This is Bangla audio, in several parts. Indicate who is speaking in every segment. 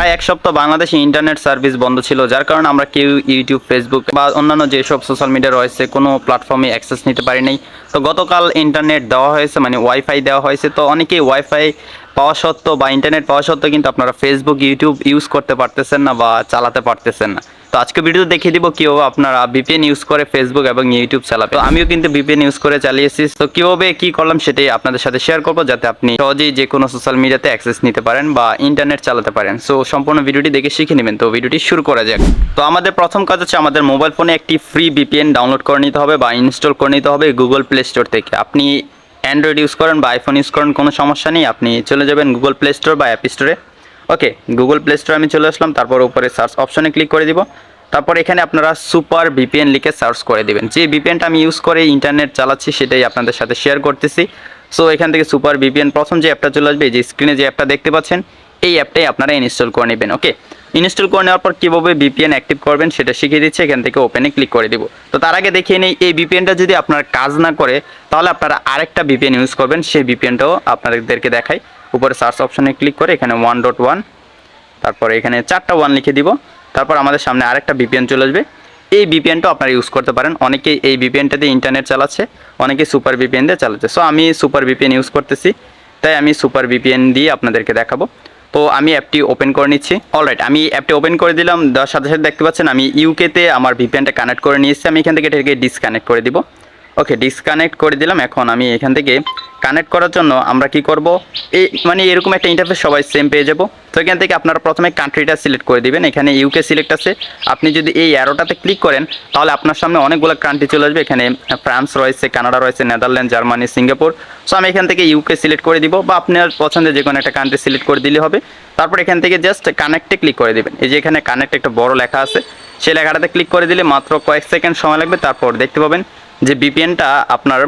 Speaker 1: প্রায় এক সপ্তাহ বাংলাদেশে ইন্টারনেট সার্ভিস বন্ধ ছিল, যার কারণে আমরা কেউ ইউটিউব ফেসবুক বা অন্যান্য যেসব সোশ্যাল মিডিয়া রয়েছে, কোনো প্ল্যাটফর্মে অ্যাক্সেস নিতে পারি নাই। তো গতকাল ইন্টারনেট দেওয়া হয়েছে মানে ওয়াইফাই দেওয়া হয়েছে। তো অনেকেই ওয়াইফাই পাওয়া সত্ত্বেও বা ইন্টারনেট পাওয়া সত্ত্বেও কিন্তু আপনারা ফেসবুক ইউটিউব ইউজ করতে পারতেছেন না বা চালাতে পারতেছেন না। তো আজকে ভিডিও দেখিয়ে দিব কীভাবে আপনারা ভিপিএন ইউজ করে ফেসবুক এবং ইউটিউব চালাবে আমিও কিন্তু ভিপিএন ইউজ করে চালিয়েছি। তো কীভাবে কি করলাম সেটাই আপনাদের সাথে শেয়ার করব যাতে আপনি সহজেই যে কোনো সোশ্যাল মিডিয়াতে অ্যাক্সেস নিতে পারেন বা ইন্টারনেট চালাতে পারেন। সো সম্পূর্ণ ভিডিওটি দেখে শিখে নেবেন। তো ভিডিওটি শুরু করা যাক। তো আমাদের প্রথম কাজ হচ্ছে আমাদের মোবাইল ফোনে একটি ফ্রি ভিপিএন ডাউনলোড করে নিতে হবে বা ইনস্টল করে নিতে হবে গুগল প্লে স্টোর থেকে। আপনি অ্যান্ড্রয়েড ইউজ করেন বা আইফোন ইউজ করেন, কোনো সমস্যা নেই। আপনি চলে যাবেন গুগল প্লে স্টোর বা অ্যাপ স্টোরে ওকে গুগল প্লে স্টোরে আমি চলে আসলাম, তারপর উপরে সার্চ অপশনে ক্লিক করে দিব। তারপর এখানে আপনারা সুপার ভিপিএন লিখে সার্চ করে দেবেন। যে ভিপিএনটা আমি ইউজ করে ইন্টারনেট চালাচ্ছি, সেটাই আপনাদের সাথে শেয়ার করতেছি। সো এখান থেকে সুপার ভিপিএন প্রথম যে অ্যাপটা চলে আসবে যে স্ক্রিনে যে অ্যাপটা দেখতে পাচ্ছেন, এই অ্যাপটাই আপনারা ইনস্টল করে নেবেন ওকে ইনস্টল করে নেওয়ার পর কীভাবে ভিপিএন অ্যাক্টিভ করবেন সেটা শিখিয়ে দিচ্ছে এখান থেকে ওপেনে ক্লিক করে দিব তো তার আগে দেখিয়ে নেই এই ভিপিএনটা যদি আপনার কাজ না করে তাহলে আপনারা আরেকটা ভিপিএন ইউজ করবেন সেই ভিপিএনটাও আপনাদেরকে দেখাই উপরে সার্চ অপশনে ক্লিক করে এখানে ওয়ান ডট ওয়ান তারপরে এখানে চারটা ওয়ান লিখে দিব তারপর আমাদের সামনে আরেকটা ভিপিএন চলে আসবে এই ভিপিএনটা আপনারা ইউজ করতে পারেন অনেকেই এই ভিপিএনটা দিয়ে ইন্টারনেট চালাচ্ছে অনেকেই সুপার ভিপিএন দিয়ে চালাচ্ছে সো আমি সুপার ভিপিএন ইউজ করতেছি তাই আমি সুপার ভিপিএন দিয়ে আপনাদেরকে দেখাবো তো আমি অ্যাপটি ওপেন করে নিচ্ছি। অলরাইট আমি অ্যাপটি ওপেন করে দিলাম। দেওয়ার সাথে সাথে দেখতে পাচ্ছেন, আমি ইউকেতে আমার ভিপিএনটা কানেক্ট করে নিয়েছি। আমি এখান থেকে এটাকে ডিসকানেক্ট করে দিব। ওকে ডিসকানেক্ট করে দিলাম। এখন আমি এখান থেকে কানেক্ট করার জন্য আমরা কি করব? এই মানে এরকম একটা ইন্টারফেস সবাই সেম পেয়ে যাব। তো এখান থেকে আপনারা প্রথমে কান্ট্রিটা সিলেক্ট করে দিবেন। এখানে ইউকে সিলেক্ট আছে। আপনি যদি এই অ্যারোটাতে ক্লিক করেন, তাহলে আপনার সামনে অনেকগুলো কান্ট্রি চলে আসবে। এখানে ফ্রান্স রয়েছে কানাডা রয়েছে নেদারল্যান্ড জার্মানি সিঙ্গাপুর সো আমি এখান থেকে ইউকে সিলেক্ট করে দিব বা আপনার পছন্দের যে কোনো একটা কান্ট্রি সিলেক্ট করে দিলে হবে। তারপর এখান থেকে জাস্ট কানেক্টে ক্লিক করে দিবেন। এই যে এখানে কানেক্ট একটা বড় লেখা আছে। সেই লেখাটাতে ক্লিক করে দিলে মাত্র কয়েক সেকেন্ড সময় লাগবে। তারপর দেখতে পাবেন যে বিপিএনটা আপনার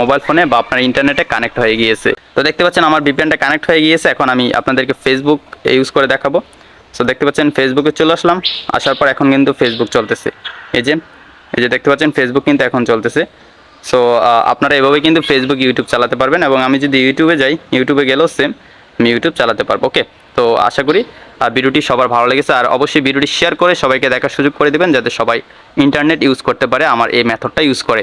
Speaker 1: মোবাইল ফোনে বা আপনার ইন্টারনেটে কানেক্ট হয়ে গিয়েছে। তো দেখতে পাচ্ছেন আমার বিপিএনটা কানেক্ট হয়ে গিয়েছে, এখন আমি আপনাদেরকে ফেসবুক ইউজ করে দেখাবো। সো দেখতে পাচ্ছেন ফেসবুকে চলে আসলাম, আসার পর এখন কিন্তু ফেসবুক চলতেছে। এই যে এই যে দেখতে পাচ্ছেন ফেসবুক কিন্তু এখন চলতেছে। সো আপনারা এভাবে কিন্তু ফেসবুক ইউটিউব চালাতে পারবেন এবং আমি যদি ইউটিউবে যাই ইউটিউবে গেলেও সেম আমি ইউটিউব চালাতে পারব ওকে তো আশা করি ভিডিওটি সবার ভালো লেগেছে। আর অবশ্যই ভিডিওটি শেয়ার করে সবাইকে দেখার সুযোগ করে দেবেন, যাতে সবাই ইন্টারনেট ইউজ করতে পারে, আমার এই মেথডটা ইউজ করে।